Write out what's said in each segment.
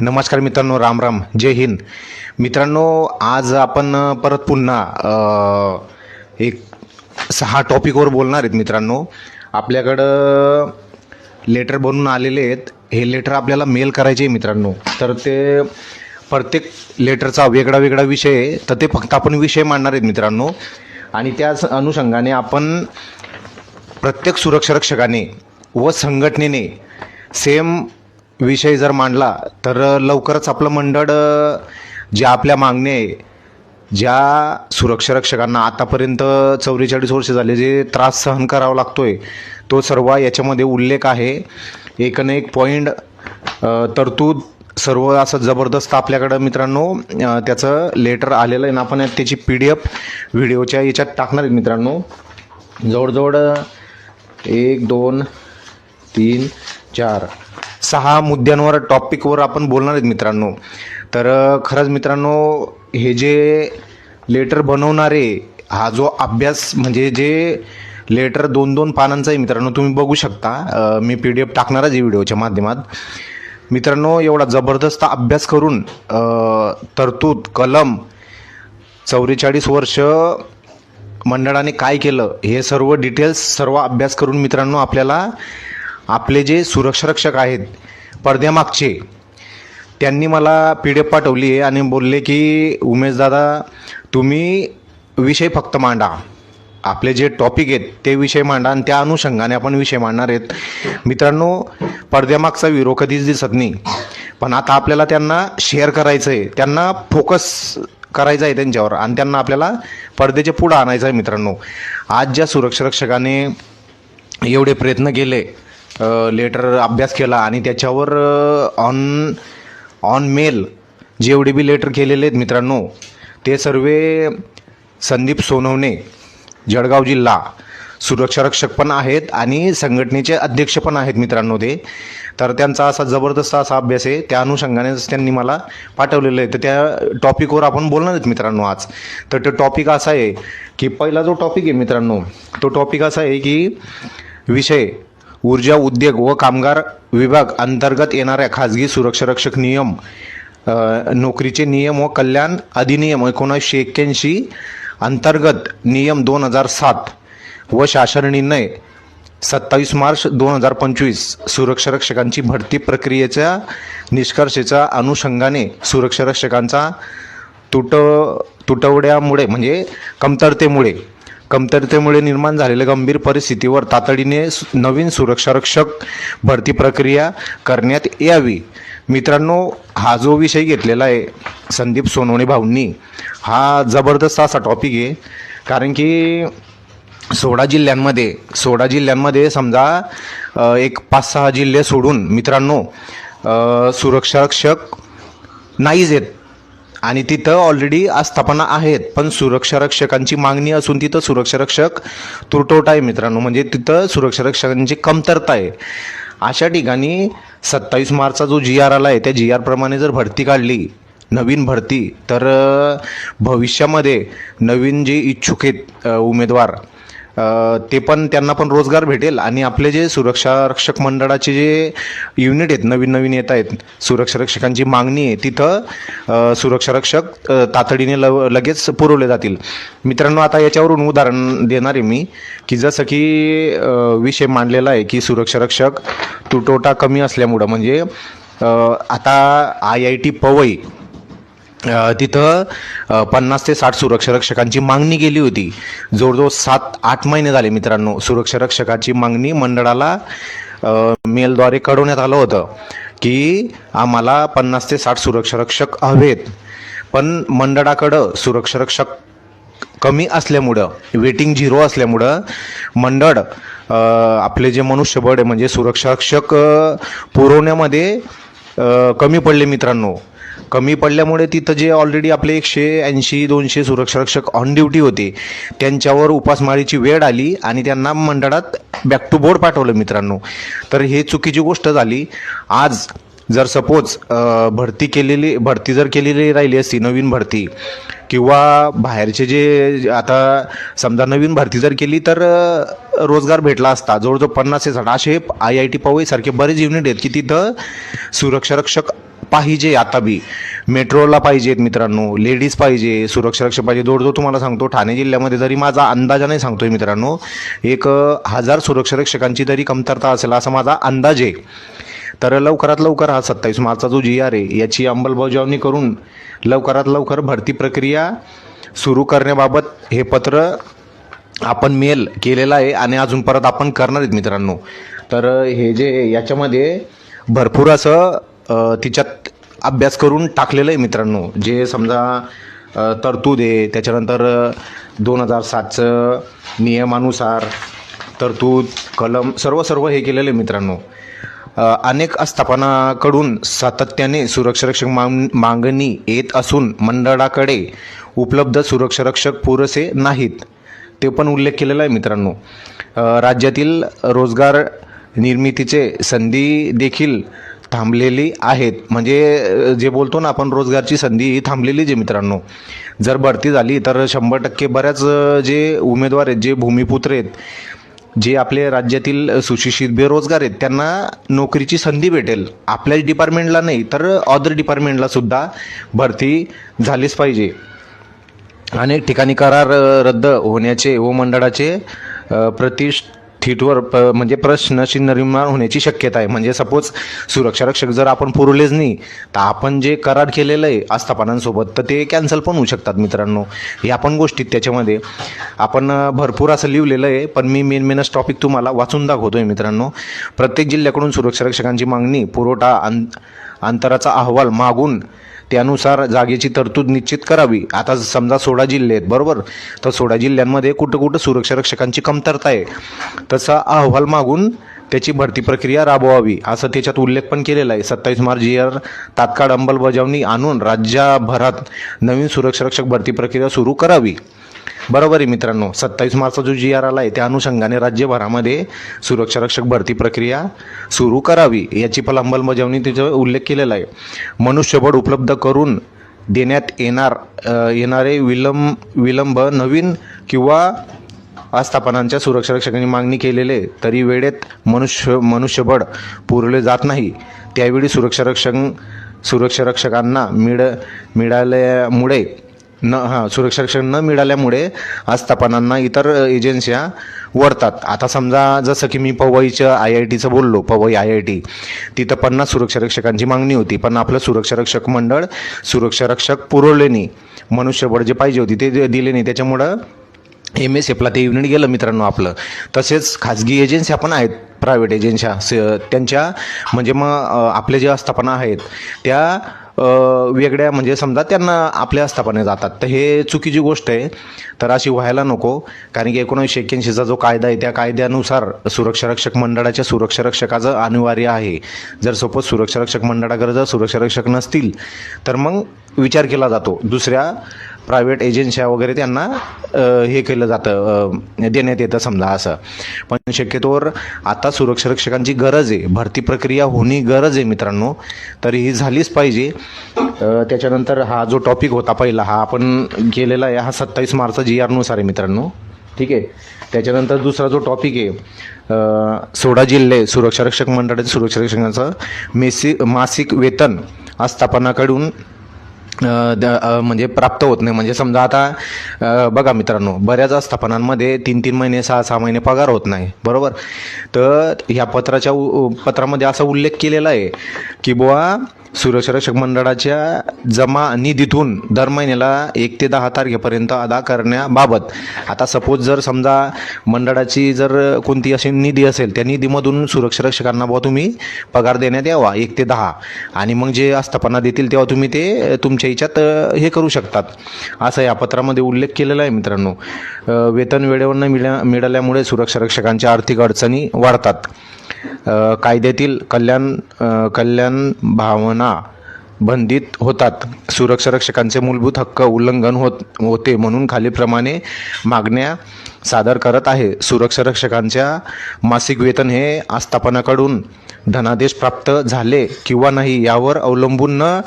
नमस्कार मित्रांनो राम राम जय हिंद. मित्रांनो आज आपण परत पुन्हा एक सहा टॉपिकवर बोलणार आहेत मित्रांनो. आपल्याकडं लेटर बनून आलेले आहेत. हे लेटर आपल्याला मेल करायचे आहे मित्रांनो. तर ते प्रत्येक लेटरचा वेगळा वेगळा विषय आहे. तर ते फक्त आपण विषय मांडणार आहेत मित्रांनो. आणि त्याच अनुषंगाने आपण प्रत्येक सुरक्षा रक्षकाने व संघटनेने सेम विषय जर मांडला तर लवकरच आपलं मंडळ ज्या आपल्या मागण्या आहे ज्या सुरक्षा रक्षकांना आतापर्यंत चौवेचाळीस वर्ष झाले जे त्रास सहन करावा लागतोय तो सर्व याच्यामध्ये उल्लेख आहे. एक न एक पॉईंट तरतूद सर्व असं जबरदस्त आपल्याकडं मित्रांनो त्याचं लेटर आलेलं आहे ना आपण त्याची पी डी एफ व्हिडिओच्या याच्यात टाकणार आहेत मित्रांनो. जवळजवळ एक दोन तीन चार सहा मुद्द्यांवर टॉपिकवर आपण बोलणार आहेत मित्रांनो. तर खरंच मित्रांनो हे जे लेटर बनवणारे हा जो अभ्यास म्हणजे जे लेटर दोन दोन पानांचा आहे मित्रांनो तुम्ही बघू शकता. मी पी डी एफ टाकणारच आहे व्हिडिओच्या माध्यमात. मित्रांनो एवढा जबरदस्त अभ्यास करून तरतूद कलम चौवेचाळीस वर्ष मंडळाने काय केलं हे सर्व डिटेल्स सर्व अभ्यास करून मित्रांनो आपल्याला आपले जे सुरक्षारक्षक आहेत पडद्यामागचे त्यांनी मला पी डी एफ पाठवली आहे आणि बोलले की उमेशदादा तुम्ही विषय फक्त मांडा. आपले जे टॉपिक आहेत ते विषय मांडा आणि त्या अनुषंगाने आपण विषय मांडणार आहेत. मित्रांनो पडद्यामागचा विरो कधीच दिसत नाही. पण आता आपल्याला त्यांना शेअर करायचं आहे त्यांना फोकस करायचं आहे त्यांच्यावर आणि त्यांना आपल्याला पडद्याच्या पुढं आणायचं आहे मित्रांनो. आज ज्या सुरक्षारक्षकाने एवढे प्रयत्न केले लेटर अभ्यास केला आणि त्याच्यावर ऑन ऑन मेल जेवढे बी लेटर केलेले आहेत मित्रांनो. ते सर्व संदीप सोनवणे जळगाव जिल्हा. सुरक्षारक्षक पण आहेत आणि संघटनेचे अध्यक्ष पण आहेत मित्रांनो ते. तर त्यांचा असा जबरदस्त असा अभ्यास आहे. त्या अनुषंगानेच त्यांनी मला पाठवलेलं आहे. तर त्या टॉपिकवर आपण बोलणार आहेत मित्रांनो आज. तर तो टॉपिक असा आहे की पहिला जो टॉपिक आहे मित्रांनो तो टॉपिक असा आहे की विषय ऊर्जा उद्योग व कामगार विभाग अंतर्गत येणाऱ्या खाजगी सुरक्षारक्षक नियम नोकरीचे नियम व कल्याण अधिनियम एकोणीसशे एक्क्याऐंशी अंतर्गत नियम दोन हजार सात व शासन निर्णय सत्तावीस मार्च दोन हजार पंचवीस सुरक्षारक्षकांची भरती प्रक्रियेच्या निष्कर्षेच्या अनुषंगाने सुरक्षारक्षकांचा तुट तुटवड्यामुळे म्हणजे कमतरतेमुळे कमतरतेमुळे निर्माण झालेल्या गंभीर परिस्थितीवर तातडीने नवीन सुरक्षारक्षक भरती प्रक्रिया करण्यात यावी. मित्रांनो हा जो विषय घेतलेला आहे संदीप सोनवणे भाऊंनी हा जबरदस्त असा टॉपिक आहे. कारण की सोळा जिल्ह्यांमध्ये सोळा जिल्ह्यांमध्ये समजा एक पाच सहा जिल्हे सोडून मित्रांनो सुरक्षारक्षक नाहीच आहेत. आणि तिथं ऑलरेडी आस्थापना आहेत. पण सुरक्षारक्षकांची मागणी असून तिथं सुरक्षारक्षक तुटवटा आहे मित्रांनो. म्हणजे तिथं सुरक्षारक्षकांची कमतरता आहे. अशा ठिकाणी सत्तावीस मार्चचा जो जी आर आला आहे त्या जी आरप्रमाणे जर भरती काढली नवीन भरती तर भविष्यामध्ये नवीन जे इच्छुक आहेत उमेदवार ते पण त्यांना पण रोजगार भेटेल आणि आपले जे सुरक्षा रक्षक मंडळाचे जे युनिट आहेत नवीन नवीन येत आहेत सुरक्षा रक्षकांची मागणी आहे तिथं सुरक्षा रक्षक तातडीने ल लगेच पुरवले जातील. मित्रांनो आता याच्यावरून उदाहरण देणार आहे मी की जसं की विषय मांडलेला आहे की सुरक्षा रक्षक तुटवटा कमी असल्यामुळं म्हणजे आता आय आय टी पवई तिथं पन्नास ते साठ सुरक्षारक्षकांची मागणी केली होती. जवळजवळ सात आठ महिने झाले मित्रांनो सुरक्षारक्षकाची मागणी मंडळाला मेलद्वारे कळवण्यात आलं होतं की आम्हाला पन्नास ते साठ सुरक्षारक्षक हवेत. पण मंडळाकडं सुरक्षारक्षक कमी असल्यामुळं वेटिंग झिरो असल्यामुळं मंडळ आपले जे मनुष्यबळ आहे म्हणजे सुरक्षारक्षक पुरवण्यामध्ये कमी पडले मित्रांनो. कमी पडल्यामुळे तिथं जे ऑलरेडी आपले एकशे ऐंशी दोनशे सुरक्षारक्षक ऑन ड्युटी होते त्यांच्यावर उपासमारीची वेळ आली आणि त्यांना मंडळात बॅक टू बोर्ड पाठवलं मित्रांनो. तर हे चुकीची गोष्ट झाली. आज जर सपोज भरती केलेली भरती जर केलेली राहिली असती नवीन भरती किंवा बाहेरचे जे आता समजा नवीन भरती जर केली तर रोजगार भेटला असता जवळजवळ पन्नास ते साठ असे आय आय टी पवई सारखे बरेच युनिट आहेत की तिथं सुरक्षारक्षक पाहिजे आता बी. मेट्रोला पाहिजेत मित्रांनो लेडीज पाहिजे सुरक्षारक्षक पाहिजे. जवळजवळ तुम्हाला सांगतो ठाणे जिल्ह्यामध्ये जरी माझा अंदाजाने सांगतोय मित्रांनो एक हजार सुरक्षारक्षकांची तरी कमतरता असेल असा माझा अंदाज आहे. तर लवकरात लवकर हा सत्तावीस मार्चचा जो जी आर आहे याची अंमलबजावणी करून लवकरात लवकर भरती प्रक्रिया सुरू करण्याबाबत हे पत्र आपण मेल केलेला आहे आणि अजून परत आपण करणार आहेत मित्रांनो. तर हे जे याच्यामध्ये भरपूर असं तिच्यात अभ्यास करून टाकलेलं आहे मित्रांनो. जे समजा तरतूद आहे त्याच्यानंतर दोन हजार सातचं नियमानुसार तरतूद कलम सर्व सर्व हे केलेलं आहे मित्रांनो. अनेक आस्थापनाकडून सातत्याने सुरक्षारक्षक माग मागणी येत असून मंडळाकडे उपलब्ध सुरक्षारक्षक पुरेसे नाहीत. ते पण उल्लेख केलेला आहे मित्रांनो. राज्यातील रोजगार निर्मितीचे संधी देखील थांबलेली आहेत. म्हणजे जे बोलतो ना आपण रोजगारची संधी ही थांबलेलीच आहे मित्रांनो. जर भरती झाली तर शंभर टक्के बऱ्याच जे उमेदवार आहेत जे भूमिपुत्र आहेत जे आपले राज्यातील सुशिक्षित बेरोजगार आहेत त्यांना नोकरीची संधी भेटेल. आपल्याच डिपार्टमेंटला नाही तर अदर डिपार्टमेंटला सुद्धा भरती झालीच पाहिजे. अनेक ठिकाणी करार रद्द होण्याचे व मंडळाचे प्रतिष्ठ थीटवर प म्हणजे प्रश्न निर्माण होण्याची शक्यता आहे. म्हणजे सपोज सुरक्षारक्षक जर आपण पुरवलेच नाही तर आपण जे करार केलेलं आहे आस्थापनांसोबत तर ते कॅन्सल पण होऊ शकतात मित्रांनो. या पण गोष्टीत त्याच्यामध्ये आपण भरपूर असं लिहिलेलं आहे पण मी मेन मेनच टॉपिक तुम्हाला वाचून दाखवतोय मित्रांनो. प्रत्येक जिल्ह्याकडून सुरक्षारक्षकांची मागणी पुरवठा अं अंतराचा अहवाल मागून त्यानुसार जागेची तरतूद निश्चित करावी. आता समजा सोळा जिल्हे आहेत बरोबर? तर सोळा जिल्ह्यांमध्ये कुठं कुठं सुरक्षा रक्षकांची कमतरता आहे. तसा अहवाल मागून त्याची भरती प्रक्रिया राबवावी असं त्याच्यात उल्लेख पण केलेला आहे. सत्तावीस मार्च इयर तात्काळ अंमलबजावणी आणून राज्यभरात नवीन सुरक्षा रक्षक भरती प्रक्रिया सुरू करावी. बरोबर आहे मित्रांनो सत्तावीस मार्चचा जो जी आर आला आहे त्या अनुषंगाने राज्यभरामध्ये सुरक्षा रक्षक भरती प्रक्रिया सुरू करावी याची पण अंमलबजावणी तिचा उल्लेख केलेला आहे. मनुष्यबळ उपलब्ध करून देण्यात येणार येणारे विलंब विलंब नवीन किंवा आस्थापनांच्या सुरक्षा रक्षकांनी मागणी केलेले तरी वेळेत मनुष्य मनुष्यबळ पुरवले जात नाही. त्यावेळी सुरक्षा रक्षक सुरक्षा रक्षकांना मिळ मिळाल्यामुळे न हां सुरक्षारक्षण न मिळाल्यामुळे आस्थापनांना इतर एजन्स्या वरतात आता समजा जसं की मी पवईच्या आय आय टीचं बोललो पवई आय आय टी तिथं पन्नास सुरक्षारक्षकांची मागणी होती. पण आपलं सुरक्षारक्षक मंडळ सुरक्षारक्षक पुरवले नाही मनुष्यबळ जे पाहिजे होती ते दिले नाही त्याच्यामुळं एम एस एफला ते युनिट गेलं मित्रांनो आपलं. तसेच खाजगी एजन्स्या पण आहेत प्रायव्हेट एजन्स्या स- त्यांच्या म्हणजे मग आपले जे आस्थापना आहेत त्या वेगळ्या म्हणजे समजा त्यांना आपल्या आस्थापने जातात. तर हे चुकीची गोष्ट आहे. तर अशी व्हायला नको. कारण की एकोणीसशे एक्क्याऐंशीचा जो कायदा आहे त्या कायद्यानुसार सुरक्षारक्षक मंडळाच्या सुरक्षारक्षकाचं अनिवार्य आहे. जर सपोज सुरक्षारक्षक मंडळाकडे जर सुरक्षारक्षक नसतील तर मग विचार केला जातो. दुसऱ्या प्रायव्हेट एजन्स्या वगैरे त्यांना हे केलं जातं देण्यात येतं समजा असं. पण शक्यतोवर आता सुरक्षा रक्षकांची गरज आहे भरती प्रक्रिया होणे गरज आहे मित्रांनो. तर ही झालीच पाहिजे. त्याच्यानंतर हा जो टॉपिक होता पहिला हा आपण केलेला आहे हा सत्तावीस मार्च जी आरनुसार आहे मित्रांनो. ठीक आहे? त्याच्यानंतर दुसरा जो टॉपिक आहे अ, सोळा जिल्हे सुरक्षा रक्षक मंडळाच्या सुरक्षा रक्षकांचं मेसी मासिक वेतन आस्थापनाकडून म्हणजे प्राप्त होत नाही. म्हणजे समजा आता बघा मित्रांनो बऱ्याच आस्थापनांमध्ये तीन तीन महिने सहा सहा महिने पगार होत नाही. बरोबर? तर ह्या पत्राच्या उ- पत्रामध्ये असा उल्लेख केलेला आहे की बुवा सुरक्षा मंडळाच्या जमा निधीतून दर महिन्याला एक ते दहा तारखेपर्यंत अदा करण्याबाबत. आता सपोज जर समजा मंडळाची जर कोणती अशी निधी असेल त्या निधीमधून सुरक्षारक्षकांना बुवा तुम्ही पगार देण्यात यावा एक ते दहा. आणि मग जे आस्थापना देतील तेव्हा तुम्ही ते तुमच्या याच्यात हे करू शकतात. असं या पत्रामध्ये उल्लेख केलेला आहे मित्रांनो. वेतन वेळेवर न मिळा मिळाल्यामुळे सुरक्षारक्षकांच्या आर्थिक अडचणी वाढतात. कायद्यातील कल्याण कल्याण भावना बंधित होतात. सुरक्षा रक्षकांचे मूलभूत हक्क उल्लंघन होत होते म्हणून खालीलप्रमाणे मागण्या सादर करत आहे. सुरक्षा रक्षकांच्या मासिक वेतन हे आस्थापनाकडून धनादेश प्राप्त झाले किंवा नाही यावर अवलंबून न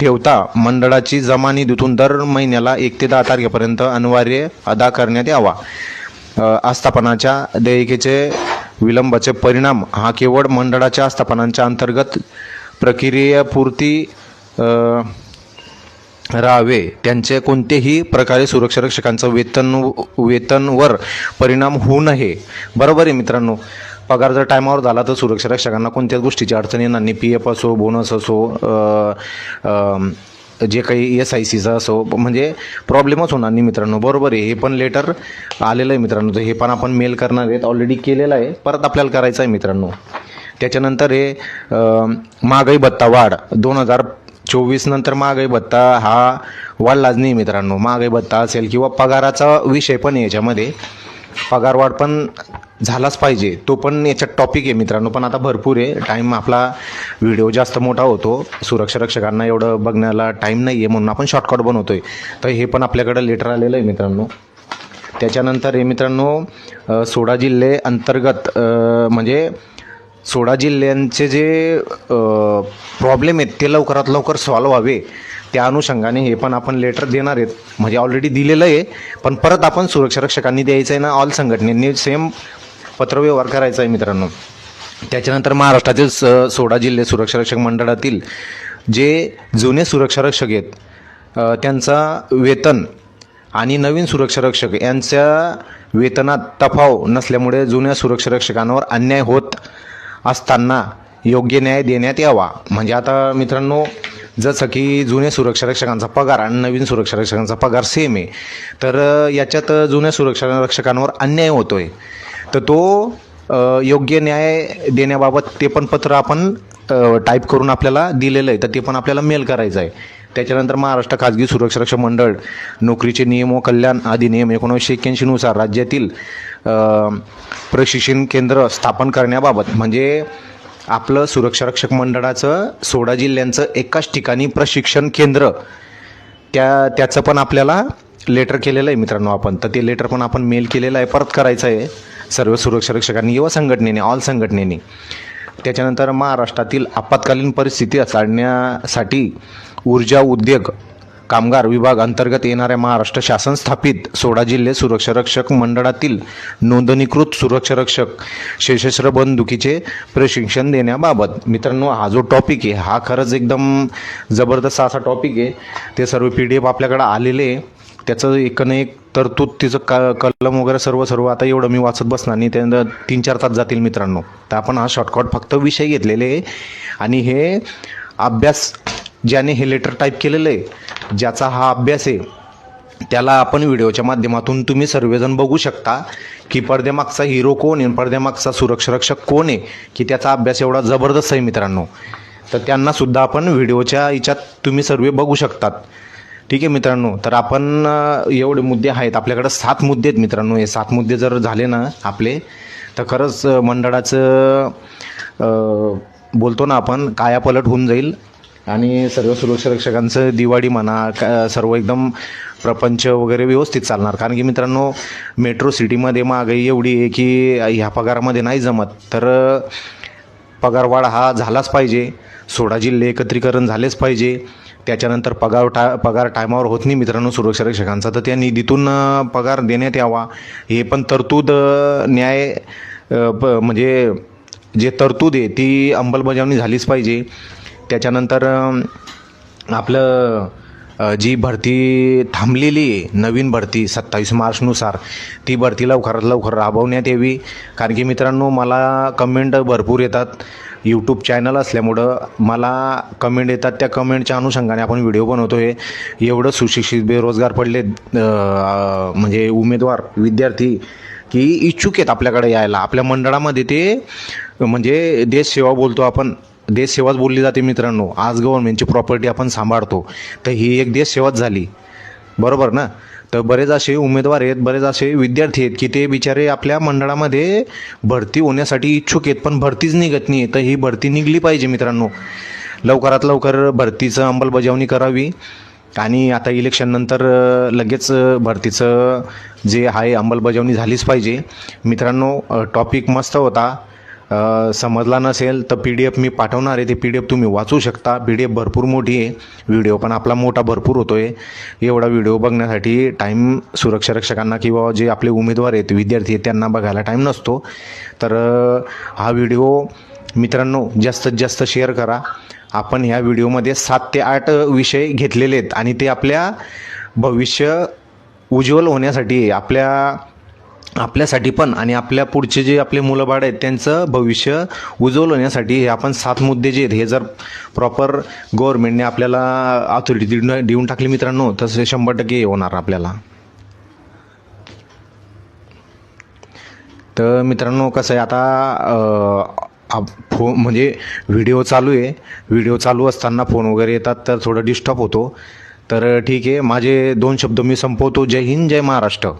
ठेवता मंडळाची जमा निधीतून दर महिन्याला एक ते दहा तारखेपर्यंत अनिवार्य अदा करण्यात यावा. आस्थापनाच्या देयकेचे विलंबाचे परिणाम हा केवळ मंडळाच्या आस्थापनांच्या अंतर्गत प्रक्रियापुरती राहावे. त्यांचे कोणतेही प्रकारे सुरक्षारक्षकांचं वेतन वेतनवर परिणाम होऊ नये. बरोबर आहे मित्रांनो. पगार जर टायमावर झाला तर सुरक्षा रक्षकांना कोणत्याच गोष्टीची अडचण येणार नाही. पी एफ असो बोनस असो जे काही एस आय सीचं असो म्हणजे प्रॉब्लेमच होणार नाही मित्रांनो. बरोबर आहे. हे पण लेटर आलेलं आहे मित्रांनो. तर हे पण आपण मेल करणार आहेत. ऑलरेडी केलेलं आहे. परत आपल्याला करायचं आहे मित्रांनो. त्याच्यानंतर हे महागाई भत्ता वाढ. दोन हजार चोवीस नंतर महागाई भत्ता हा वाढलाच नाही मित्रांनो. महागाई भत्ता असेल किंवा पगाराचा विषय पण याच्यामध्ये. पगारवाढ पण झालाच पाहिजे. तो पण याच्यात टॉपिक आहे मित्रांनो. पण आता भरपूर आहे. टाईम आपला व्हिडिओ जास्त मोठा होतो. सुरक्षा रक्षकांना एवढं बघण्याला टाईम नाही आहे म्हणून आपण शॉर्टकट आहे तर हे पण आपल्याकडं लेटर आलेलं आहे मित्रांनो. त्याच्यानंतर हे मित्रांनो सोडा सोळा जिल्हे अंतर्गत म्हणजे सोळा जिल्ह्यांचे जे प्रॉब्लेम आहेत ते लवकरात लवकर सॉल्व्ह व्हावे. त्या अनुषंगाने हे पण आपण लेटर देणार आहेत. म्हणजे ऑलरेडी दिलेलं आहे. पण परत आपण सुरक्षा रक्षकांनी द्यायचं आहे ना ऑल संघटनेने. सेम पत्रव्यवहार करायचा आहे मित्रांनो. त्याच्यानंतर महाराष्ट्रातील स सोळा जिल्हे सुरक्षारक्षक मंडळातील जे जुने सुरक्षारक्षक आहेत त्यांचा वेतन आणि नवीन सुरक्षारक्षक यांच्या वेतनात तफाव नसल्यामुळे जुन्या सुरक्षारक्षकांवर अन्याय होत असताना योग्य न्याय देण्यात यावा. म्हणजे आता मित्रांनो जसं की जुन्या सुरक्षारक्षकांचा पगार आणि नवीन सुरक्षारक्षकांचा पगार सेम आहे. तर याच्यात जुन्या सुरक्षा रक्षकांवर अन्याय आहे तर तो योग्य न्याय देण्याबाबत ते पण पत्र आपण टाईप करून आपल्याला दिलेलं आहे. तर ते पण आपल्याला मेल करायचं आहे. त्याच्यानंतर महाराष्ट्र खाजगी सुरक्षा मंडळ नोकरीचे नियम व कल्याण अधिनियम एकोणीसशे एक्क्याऐंशीनुसार राज्यातील प्रशिक्षण केंद्र स्थापन करण्याबाबत म्हणजे आपलं सुरक्षा रक्षक मंडळाचं सोळा जिल्ह्यांचं एकाच ठिकाणी प्रशिक्षण केंद्र त्या त्याचं पण आपल्याला लेटर केलेलं आहे मित्रांनो आपण. तर ते लेटर पण आपण मेल केलेलं आहे. परत करायचं आहे. सर्व सुरक्षा रक्षकांनी किंवा संघटनेने ऑल संघटनेने. त्याच्यानंतर महाराष्ट्रातील आपत्कालीन परिस्थिती हाताळण्यासाठी ऊर्जा उद्योग कामगार विभाग अंतर्गत येणाऱ्या महाराष्ट्र शासन स्थापित सोळा जिल्हे सुरक्षारक्षक मंडळातील नोंदणीकृत सुरक्षारक्षक सशस्त्र बंदुकीचे प्रशिक्षण देण्याबाबत. मित्रांनो हा जो टॉपिक आहे हा खरंच एकदम जबरदस्त असा टॉपिक आहे. ते सर्व पी डी एफ आपल्याकडे आलेले आहे. त्याचं एक न एक तरतूद तिचं का कलम वगैरे सर्व सर्व आता एवढं मी वाचत बसणार नाही. त्यानंतर तीन चार तास जातील मित्रांनो. तर आपण हा शॉर्टकट फक्त विषय घेतलेले आहे. आणि हे अभ्यास ज्याने हे लेटर टाईप केलेलं आहे ज्याचा हा अभ्यास आहे त्याला आपण व्हिडिओच्या माध्यमातून तुम्ही सर्वजण बघू शकता की पडद्यामागचा हिरो कोण आहे पडद्यामागचा सुरक्षारक्षक कोण आहे की त्याचा अभ्यास एवढा जबरदस्त आहे मित्रांनो. तर त्यांनासुद्धा आपण व्हिडिओच्या याच्यात तुम्ही सर्व बघू शकतात. ठीक आहे मित्रांनो तर आपण एवढे मुद्दे आहेत. आपल्याकडं सात मुद्दे आहेत मित्रांनो. हे सात मुद्दे जर झाले ना आपले तर खरंच मंडळाचं बोलतो ना आपण कायापलट होऊन जाईल. आणि सर्व सुरक्षा रक्षकांचं दिवाळी म्हणा का सर्व एकदम प्रपंच वगैरे व्यवस्थित चालणार. कारण की मित्रांनो मेट्रो सिटीमध्ये महागाई एवढी आहे की ह्या पगारामध्ये नाही जमत. तर पगारवाढ हा झालाच पाहिजे. सोळा जिल्हे एकत्रीकरण झालेच पाहिजे. त्याच्यानंतर पगार टा पगार टायमावर होत नाही मित्रांनो सुरक्षा रक्षकांचा. तर त्या निधीतून पगार देण्यात यावा. हे पण तरतूद न्याय प म्हणजे जे तरतूद आहे ती अंमलबजावणी झालीच पाहिजे. त्याच्यानंतर आपलं जी भरती थांबलेली आहे नवीन भरती सत्तावीस मार्चनुसार ती भरती लवकरात लवकर राबवण्यात यावी. कारण की मित्रांनो मला कमेंट भरपूर येतात. यूट्यूब चॅनल असल्यामुळं मला कमेंट येतात. त्या कमेंटच्या अनुषंगाने आपण व्हिडिओ बनवतो आहे एवढं सुशिक्षित बेरोजगार पडले म्हणजे उमेदवार विद्यार्थी की इच्छुक आहेत आपल्याकडे यायला. आपल्या मंडळामध्ये ते म्हणजे देशसेवा बोलतो आपण. देशसेवाच बोलली जाते मित्रांनो. आज गव्हर्नमेंटची प्रॉपर्टी आपण सांभाळतो. तर ही एक देशसेवाच झाली. बरोबर ना? तर बरेच असे उमेदवार आहेत बरेच असे विद्यार्थी आहेत की ते बिचारे आपल्या मंडळामध्ये भरती होण्यासाठी इच्छुक आहेत पण भरतीच निघत नाही तर ही भरती निघली पाहिजे मित्रांनो. लवकरात लवकर भरतीचं अंमलबजावणी करावी. आणि आता इलेक्शननंतर लगेच भरतीचं जे आहे अंमलबजावणी झालीच पाहिजे. मित्रांनो टॉपिक मस्त होता. समजला नसेल तर पी डी एफ मी पाठवणार आहे. ते पी डी एफ तुम्ही वाचू शकता. पी डी एफ भरपूर मोठी आहे. व्हिडिओ पण आपला मोठा भरपूर होतो आहे एवढा व्हिडिओ बघण्यासाठी टाईम सुरक्षा रक्षकांना किंवा जे आपले उमेदवार आहेत विद्यार्थी आहेत त्यांना बघायला टाईम नसतो. तर हा व्हिडिओ मित्रांनो जास्तीत जास्त शेअर करा. आपण ह्या व्हिडिओमध्ये सात ते आठ विषय घेतलेले आहेत आणि ते आपल्या भविष्य उज्ज्वल होण्यासाठी आपल्या आपल्यासाठी पण आणि आपल्या पुढचे जे आपले मुलं बाळ आहेत त्यांचं भविष्य उज्ज्वल होण्यासाठी हे आपण सात मुद्दे जे आहेत हे जर प्रॉपर गव्हर्नमेंटने आपल्याला अथॉरिटी देऊन देऊन टाकली मित्रांनो तसे शंभर टक्के हे होणार आपल्याला. तर मित्रांनो कसं आहे आता आप- फो म्हणजे व्हिडिओ चालू आहे. व्हिडिओ चालू असताना फोन वगैरे येतात तर थोडं डिस्टर्ब होतो. तर ठीक आहे माझे दोन शब्द मी संपवतो. जय हिंद जय महाराष्ट्र.